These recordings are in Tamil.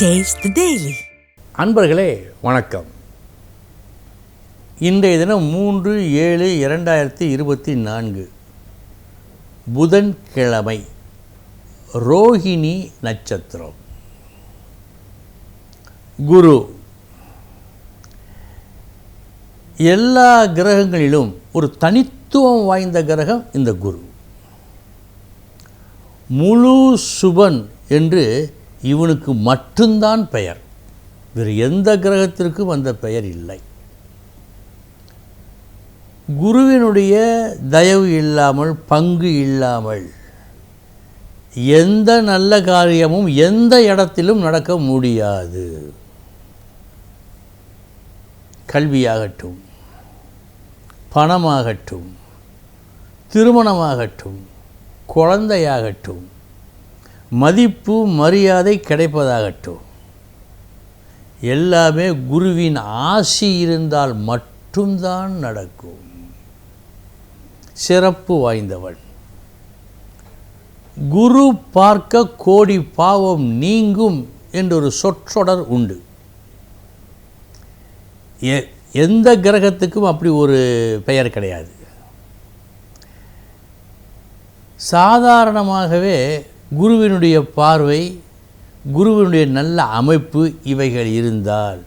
டேஸ்ட் டெய்லி அன்பர்களே வணக்கம். இன்றைய தினம் மூன்று ஏழு இரண்டாயிரத்தி இருபத்தி நான்கு. புதன்கிழமை ரோஹிணி நட்சத்திரம். குரு எல்லா கிரகங்களிலும் ஒரு தனித்துவம் வாய்ந்த கிரகம் இந்த குரு. முழு சுபன் என்று இவனுக்கு மட்டும்தான் பெயர். வேறு எந்த கிரகத்திற்கும் அந்த பெயர் இல்லை. குருவினுடைய தயவு இல்லாமல் பங்கு இல்லாமல் எந்த நல்ல காரியமும் எந்த இடத்திலும் நடக்க முடியாது. கல்வியாகட்டும் பணமாகட்டும் திருமணமாகட்டும் குழந்தையாகட்டும் மதிப்பு மரியாதை கிடைப்பதாகட்டும். எல்லாமே குருவின் ஆசி இருந்தால் மட்டும்தான் நடக்கும். சிறப்பு வாய்ந்தவன் குரு பார்க்க கோடி பாவம் நீங்கும் என்றொரு சொற்றொடர் உண்டு. எ- எந்த கிரகத்துக்கும் அப்படி ஒரு பெயர் கிடையாது. சாதாரணமாகவே குருவினுடைய பார்வை குருவினுடைய நல்ல அமைப்பு இவைகள் இருந்தால்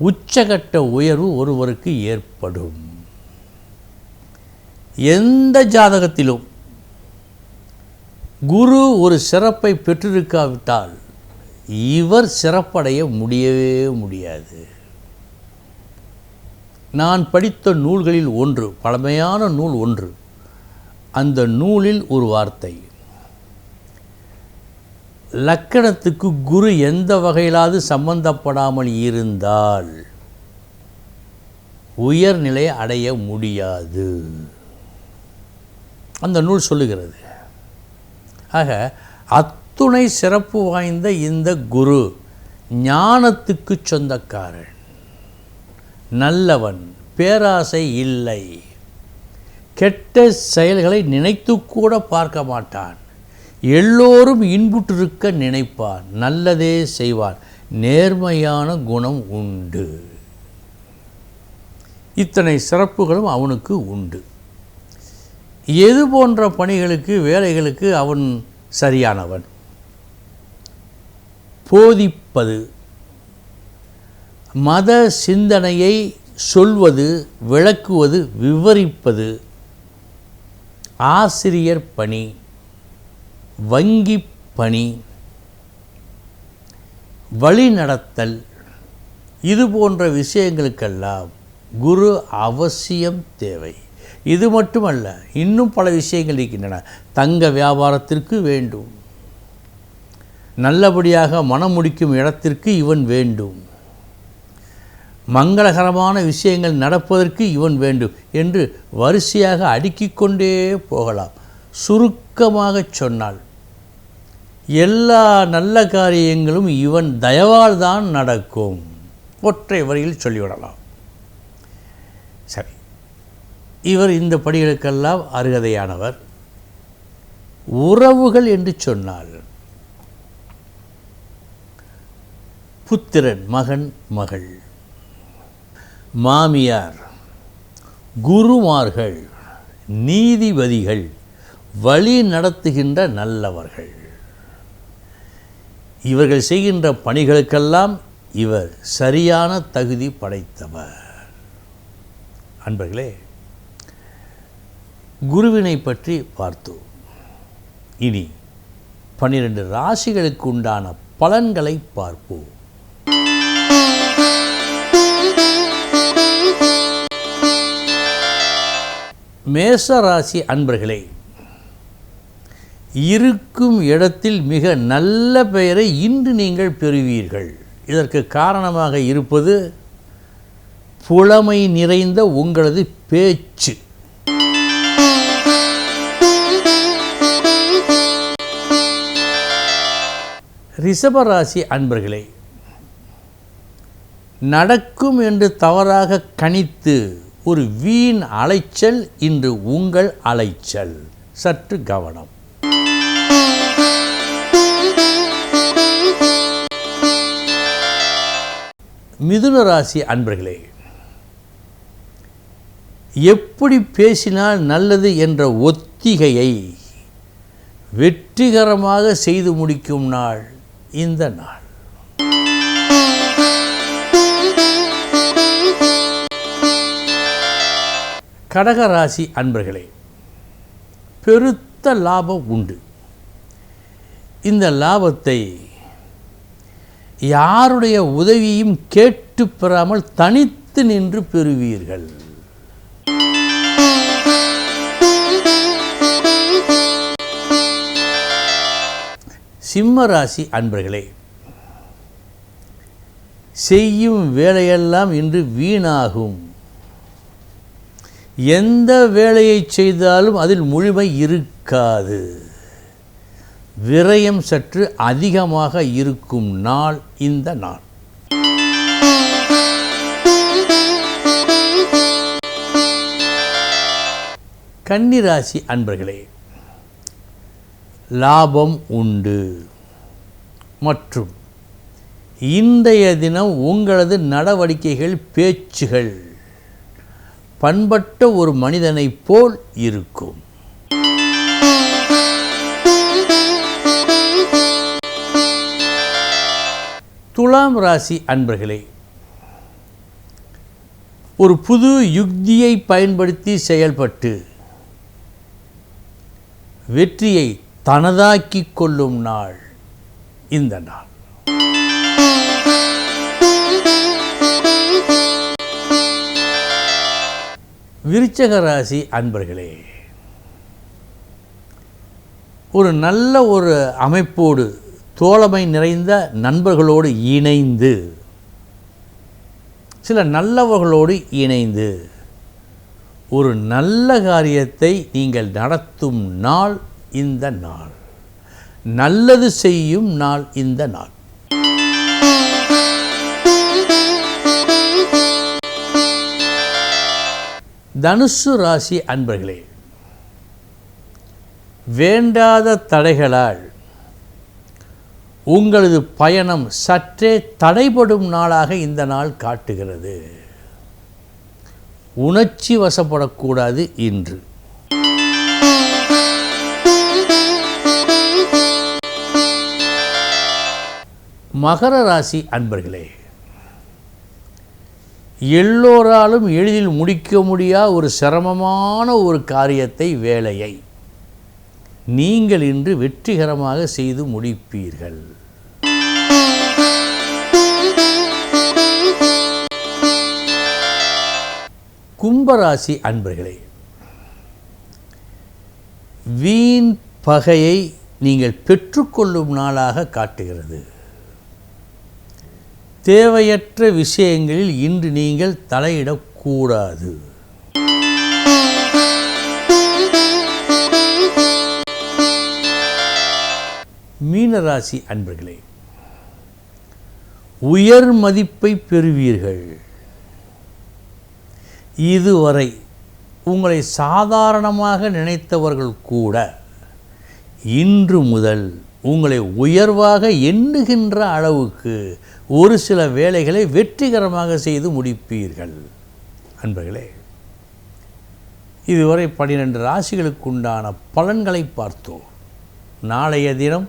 உச்சகட்ட உயர்வு ஒருவருக்கு ஏற்படும். எந்த ஜாதகத்திலும் குரு ஒரு சிறப்பை பெற்றிருக்காவிட்டால் இவர் சிறப்படைய முடியவே முடியாது. நான் படித்த நூல்களில் ஒன்று பழமையான நூல் ஒன்று. அந்த நூலில் ஒரு வார்த்தை. லக்கணத்துக்கு குரு எந்த வகையிலாவது சம்பந்தப்படாமல் இருந்தால் உயர்நிலை அடைய முடியாது. அந்த நூல் சொல்லுகிறது. ஆக அத்துணை சிறப்பு வாய்ந்த இந்த குரு ஞானத்துக்கு சொந்தக்காரன். நல்லவன் பேராசை இல்லை. கெட்ட செயல்களை நினைத்து கூட பார்க்க மாட்டான். எல்லோரும் இன்புற்றிருக்க நினைப்பான் நல்லதே செய்வார். நேர்மையான குணம் உண்டு. இத்தனை சிறப்புகளும் அவனுக்கு உண்டு. எது போன்ற பணிகளுக்கு வேலைகளுக்கு அவன் சரியானவன்? போதிப்பது. மத சிந்தனையை சொல்வது விளக்குவது விவரிப்பது. ஆசிரியர் பணி. வங்கி பணி வழிநடத்தல் இது போன்ற விஷயங்களுக்கெல்லாம் குரு அவசியம் தேவை. இது மட்டுமல்ல இன்னும் பல விஷயங்கள் இருக்கின்றன. தங்க வியாபாரத்திற்கு வேண்டும். நல்லபடியாக மனம் முடிக்கும் இடத்திற்கு இவன் வேண்டும். மங்களகரமான விஷயங்கள் நடப்பதற்கு இவன் வேண்டும் என்று வரிசையாக அடுக்கிக் கொண்டே போகலாம். சுருக்கமாக சொன்னால் எல்லா நல்ல காரியங்களும் இவன் தயவால் தான் நடக்கும். ஒற்றை வரியில் சொல்லிவிடலாம். சரி. இவர் இந்த படிகளுக்கெல்லாம் அருகதையானவர். உறவுகள் என்று சொன்னால் புத்திரன் மகன் மகள் மாமியார் குருமார்கள் நீதிபதிகள் வழி நடத்துகின்ற நல்லவர்கள். இவர்கள் செய்கின்ற பணிகளுக்கெல்லாம் இவர் சரியான தகுதி படைத்தவர். அன்பர்களே குருவினை பற்றி பார்த்தோம். இனி பன்னிரண்டு ராசிகளுக்கு உண்டான பலன்களை பார்ப்போம். மேச ராசி அன்பர்களே இருக்கும் இடத்தில் மிக நல்ல பெயரை இன்று நீங்கள் பெறுவீர்கள். இதற்கு காரணமாக இருப்பது புலமை நிறைந்த உங்களது பேச்சு. ரிஷபராசி அன்பர்களே நடக்கும் என்று தவறாக கணித்து ஒரு வீண் அலைச்சல் இன்று உங்கள் அலைச்சல். சற்று கவனம். மிதுன ராசி அன்பர்களே எப்படி பேசினால் நல்லது என்ற ஒத்திகையை வெற்றிகரமாக செய்து முடிக்கும் நாள் இந்த நாள். கடகராசி அன்பர்களே பெருத்த லாபம் உண்டு. இந்த லாபத்தை யாருடைய உதவியும் கேட்டு பெறாமல் தனித்து நின்று பெறுவீர்கள். சிம்ம ராசி அன்பர்களே செய்யும் வேலையெல்லாம் இன்று வீணாகும். எந்த வேலையை செய்தாலும் அதில் முழுமை இருக்காது. விரயம் சற்று அதிகமாக இருக்கும் நாள் இந்த நாள். கன்னிராசி அன்பர்களே லாபம் உண்டு. மற்றும் இன்றைய தினம் உங்களது நடவடிக்கைகள் பேச்சுகள் பண்பட்ட ஒரு மனிதனைப் போல் இருக்கும். துலாம் ராசி அன்பர்களே ஒரு புது யுக்தியை பயன்படுத்தி செயல்பட்டு வெற்றியை தனதாக்கிக் கொள்ளும் நாள் இந்த நாள். விருச்சக ராசி அன்பர்களே ஒரு நல்ல ஒரு அமைப்போடு தோழமை நிறைந்த நண்பர்களோடு இணைந்து சில நல்லவர்களோடு இணைந்து ஒரு நல்ல காரியத்தை நீங்கள் நடத்தும் நாள் இந்த நாள். நல்லது செய்யும் நாள் இந்த நாள். தனுசு ராசி அன்பர்களே வேண்டாத தடைகளால் உங்களது பயணம் சற்றே தடைபடும் நாளாக இந்த நாள் காட்டுகிறது. உணர்ச்சி வசப்படக்கூடாது இன்று. மகர ராசி அன்பர்களே எல்லோராலும் எளிதில் முடிக்க முடியாத ஒரு சிரமமான ஒரு காரியத்தை வேலையை. நீங்கள் இன்று வெற்றிகரமாக செய்து முடிப்பீர்கள். கும்பராசி அன்பர்களே வீண் பகையை நீங்கள் பெற்றுக்கொள்ளும் நாளாக காட்டுகிறது. தேவையற்ற விஷயங்களில் இன்று நீங்கள் தலையிடக்கூடாது. மீனராசி அன்பர்களே உயர் மதிப்பை பெறுவீர்கள். இதுவரை உங்களை சாதாரணமாக நினைத்தவர்கள் கூட இன்று முதல் உங்களை உயர்வாக எண்ணுகின்ற அளவுக்கு ஒரு சில வேலைகளை வெற்றிகரமாக செய்து முடிப்பீர்கள். அன்பர்களே இதுவரை பன்னிரெண்டு ராசிகளுக்குண்டான பலன்களை பார்த்தோம். நாளைய தினம்